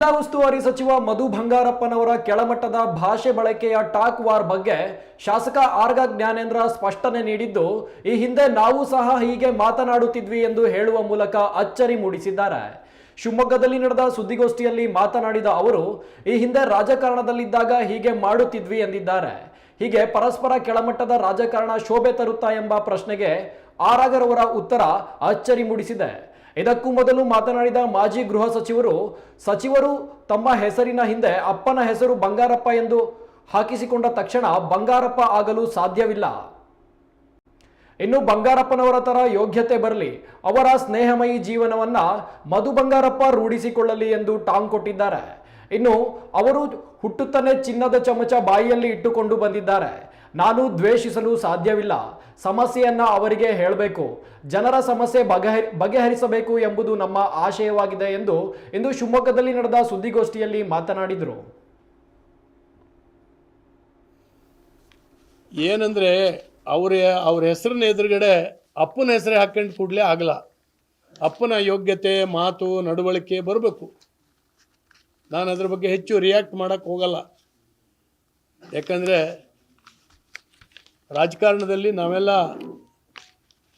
ಜಿಲ್ಲಾ ಉಸ್ತುವಾರಿ ಸಚಿವ ಮಧು ಬಂಗಾರಪ್ಪನವರ ಕೆಳಮಟ್ಟದ ಭಾಷೆ ಬಳಕೆಯ ಟಾಕ್ ವಾರ್ ಬಗ್ಗೆ ಶಾಸಕ ಆರ್ಗ ಜ್ಞಾನೇಂದ್ರ ಸ್ಪಷ್ಟನೆ ನೀಡಿದ್ದು, ಈ ಹಿಂದೆ ನಾವು ಸಹ ಹೀಗೆ ಮಾತನಾಡುತ್ತಿದ್ವಿ ಎಂದು ಹೇಳುವ ಮೂಲಕ ಅಚ್ಚರಿ ಮೂಡಿಸಿದ್ದಾರೆ. ಶಿವಮೊಗ್ಗದಲ್ಲಿ ನಡೆದ ಸುದ್ದಿಗೋಷ್ಠಿಯಲ್ಲಿ ಮಾತನಾಡಿದ ಅವರು, ಈ ಹಿಂದೆ ರಾಜಕಾರಣದಲ್ಲಿದ್ದಾಗ ಹೀಗೆ ಮಾಡುತ್ತಿದ್ವಿ ಎಂದಿದ್ದಾರೆ. ಹೀಗೆ ಪರಸ್ಪರ ಕೆಳಮಟ್ಟದ ರಾಜಕಾರಣ ಶೋಭೆ ತರುತ್ತಾ ಎಂಬ ಪ್ರಶ್ನೆಗೆ ಆರಾಗರವರ ಉತ್ತರ ಅಚ್ಚರಿ ಮೂಡಿಸಿದೆ. ಇದಕ್ಕೂ ಮೊದಲು ಮಾತನಾಡಿದ ಮಾಜಿ ಗೃಹ ಸಚಿವರು ಸಚಿವರು ತಮ್ಮ ಹೆಸರಿನ ಹಿಂದೆ ಅಪ್ಪನ ಹೆಸರು ಬಂಗಾರಪ್ಪ ಎಂದು ಹಾಕಿಸಿಕೊಂಡ ತಕ್ಷಣ ಬಂಗಾರಪ್ಪ ಆಗಲು ಸಾಧ್ಯವಿಲ್ಲ. ಇನ್ನು ಬಂಗಾರಪ್ಪನವರ ತರ ಯೋಗ್ಯತೆ ಬರಲಿ, ಅವರ ಸ್ನೇಹಮಯಿ ಜೀವನವನ್ನ ಮಧು ಬಂಗಾರಪ್ಪ ರೂಢಿಸಿಕೊಳ್ಳಲಿ ಎಂದು ಟಾಂಗ್ ಕೊಟ್ಟಿದ್ದಾರೆ. ಇನ್ನು ಅವರು ಹುಟ್ಟುತ್ತಲೇ ಚಿನ್ನದ ಚಮಚ ಬಾಯಿಯಲ್ಲಿ ಇಟ್ಟುಕೊಂಡು ಬಂದಿದ್ದಾರೆ. ನಾನು ದ್ವೇಷಿಸಲು ಸಾಧ್ಯವಿಲ್ಲ. ಸಮಸ್ಯೆಯನ್ನು ಅವರಿಗೆ ಹೇಳಬೇಕು. ಜನರ ಸಮಸ್ಯೆ ಬಗೆಹರಿ, ಬಗೆಹರಿಸಬೇಕು ಎಂಬುದು ನಮ್ಮ ಆಶಯವಾಗಿದೆ ಎಂದು ಇಂದು ಶಿವಮೊಗ್ಗದಲ್ಲಿ ನಡೆದ ಸುದ್ದಿಗೋಷ್ಠಿಯಲ್ಲಿ ಮಾತನಾಡಿದರು. ಏನಂದರೆ, ಅವ್ರ ಅವ್ರ ಹೆಸರಿನ ಎದುರುಗಡೆ ಅಪ್ಪನ ಹೆಸರೇ ಹಾಕೊಂಡು ಕೂಡಲೇ ಆಗಲ್ಲ. ಅಪ್ಪನ ಯೋಗ್ಯತೆ, ಮಾತು, ನಡವಳಿಕೆ ಬರಬೇಕು. ನಾನು ಅದ್ರ ಬಗ್ಗೆ ಹೆಚ್ಚು ರಿಯಾಕ್ಟ್ ಮಾಡೋಕ್ಕೆ ಹೋಗಲ್ಲ. ಯಾಕಂದರೆ ರಾಜಕಾರಣದಲ್ಲಿ ನಾವೆಲ್ಲ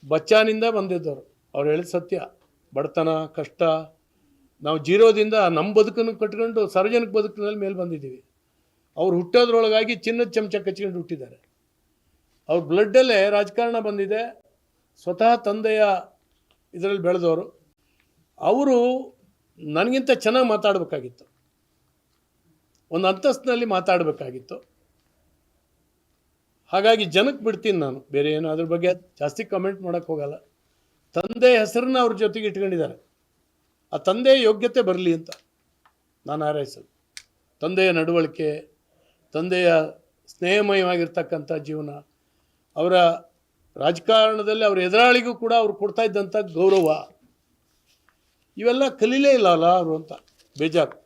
ಬಚ್ಚಾನಿಂದ ಬಂದಿದ್ದವರು. ಅವ್ರು ಹೇಳಿದ ಸತ್ಯ. ಬಡತನ, ಕಷ್ಟ, ನಾವು ಜೀರೋದಿಂದ ನಮ್ಮ ಬದುಕನ್ನು ಕಟ್ಕೊಂಡು ಸಾರ್ವಜನಿಕ ಬದುಕಿನಲ್ಲಿ ಮೇಲೆ ಬಂದಿದ್ದೀವಿ. ಅವ್ರು ಹುಟ್ಟೋದ್ರೊಳಗಾಗಿ ಚಿನ್ನದ ಚಮಚ ಕಚ್ಕೊಂಡು ಹುಟ್ಟಿದ್ದಾರೆ. ಅವ್ರ ಬ್ಲಡ್ಡಲ್ಲೇ ರಾಜಕಾರಣ ಬಂದಿದೆ. ಸ್ವತಃ ತಂದೆಯ ಇದರಲ್ಲಿ ಬೆಳೆದವರು. ಅವರು ನನಗಿಂತ ಚೆನ್ನಾಗಿ ಮಾತಾಡಬೇಕಾಗಿತ್ತು. ಒಂದು ಅಂತಸ್ತಿನಲ್ಲಿ ಮಾತಾಡಬೇಕಾಗಿತ್ತು. ಹಾಗಾಗಿ ಜನಕ್ಕೆ ಬಿಡ್ತೀನಿ ನಾನು. ಬೇರೆ ಏನು ಅದ್ರ ಬಗ್ಗೆ ಜಾಸ್ತಿ ಕಮೆಂಟ್ ಮಾಡೋಕೆ ಹೋಗಲ್ಲ. ತಂದೆ ಹೆಸರನ್ನ ಅವ್ರ ಜೊತೆಗೆ ಇಟ್ಕೊಂಡಿದ್ದಾರೆ. ಆ ತಂದೆಯ ಯೋಗ್ಯತೆ ಬರಲಿ ಅಂತ ನಾನು ಹಾರೈಸೋದು. ತಂದೆಯ ನಡವಳಿಕೆ, ತಂದೆಯ ಸ್ನೇಹಮಯವಾಗಿರ್ತಕ್ಕಂಥ ಜೀವನ, ಅವರ ರಾಜಕಾರಣದಲ್ಲಿ ಅವ್ರ ಎದುರಾಳಿಗೂ ಕೂಡ ಅವ್ರು ಕೊಡ್ತಾ ಇದ್ದಂಥ ಗೌರವ, ಇವೆಲ್ಲ ಕಲೀಲೇ ಇಲ್ಲ ಅಲ್ಲ ಅವರು ಅಂತ. ಬೇಜಾರು.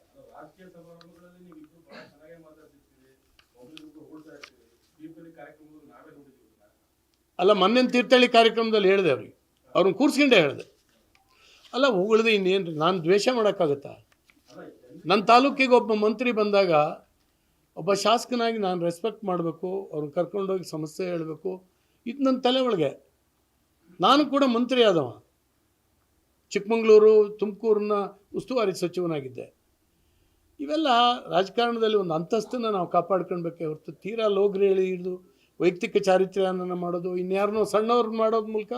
ಅಲ್ಲ ಮೊನ್ನೆ ತೀರ್ಥಹಳ್ಳಿ ಕಾರ್ಯಕ್ರಮದಲ್ಲಿ ಹೇಳಿದೆ ಅವ್ರಿಗೆ. ಅವ್ರನ್ನ ಕೂರಿಸ್ಕೊಂಡೇ ಹೇಳಿದೆ. ಅಲ್ಲ, ಉಗುಳ್ದು ಇನ್ನೇನು ನಾನು ದ್ವೇಷ ಮಾಡೋಕ್ಕಾಗತ್ತಾ? ನನ್ನ ತಾಲೂಕಿಗೆ ಒಬ್ಬ ಮಂತ್ರಿ ಬಂದಾಗ ಒಬ್ಬ ಶಾಸಕನಾಗಿ ನಾನು ರೆಸ್ಪೆಕ್ಟ್ ಮಾಡಬೇಕು, ಅವ್ರನ್ನ ಕರ್ಕೊಂಡೋಗಿ ಸಮಸ್ಯೆ ಹೇಳಬೇಕು. ಇದು ನನ್ನ ತಲೆ ಒಳಗೆ. ನಾನು ಕೂಡ ಮಂತ್ರಿ ಆದವ. ಚಿಕ್ಕಮಗಳೂರು, ತುಮಕೂರನ್ನ ಉಸ್ತುವಾರಿ ಸಚಿವನಾಗಿದ್ದೆ. ಇವೆಲ್ಲ ರಾಜಕಾರಣದಲ್ಲಿ ಒಂದು ಅಂತಸ್ತನ್ನು ನಾವು ಕಾಪಾಡ್ಕೊಳ್ಬೇಕೇ ಹೊರತು ತೀರಾ ಲೋಗ್ರಿ ಹಿಡಿದು ವೈಯಕ್ತಿಕ ಚಾರಿತ್ರ್ಯನ ಮಾಡೋದು ಇನ್ಯಾರನ್ನೋ ಸಣ್ಣವ್ರನ್ನ ಮಾಡೋದ್ರ ಮೂಲಕ,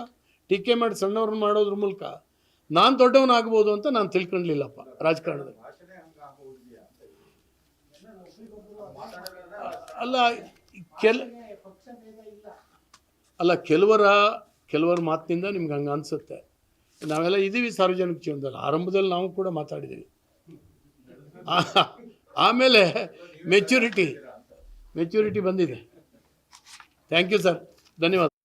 ಟೀಕೆ ಮಾಡಿ ಸಣ್ಣವ್ರನ್ನ ಮಾಡೋದ್ರ ಮೂಲಕ ನಾನು ದೊಡ್ಡವನಾಗ್ಬೋದು ಅಂತ ನಾನು ತಿಳ್ಕೊಳ್ಲಿಲ್ಲಪ್ಪ ರಾಜಕಾರಣದಲ್ಲಿ. ಅಲ್ಲ, ಕೆಲ, ಅಲ್ಲ, ಕೆಲವರ ಕೆಲವರ ಮಾತಿನಿಂದ ನಿಮ್ಗೆ ಹಂಗೆ ಅನಿಸುತ್ತೆ. ನಾವೆಲ್ಲ ಇದ್ದೀವಿ ಸಾರ್ವಜನಿಕ ಜೀವನದಲ್ಲಿ, ಆರಂಭದಲ್ಲಿ ನಾವು ಕೂಡ ಮಾತಾಡಿದ್ದೀವಿ ಆಮೇಲೆ ಮೆಚ್ಯೂರಿಟಿ ಮೆಚುರಿಟಿ ಬಂದಿದೆ. Thank you sir. ధన్యవాదాలు.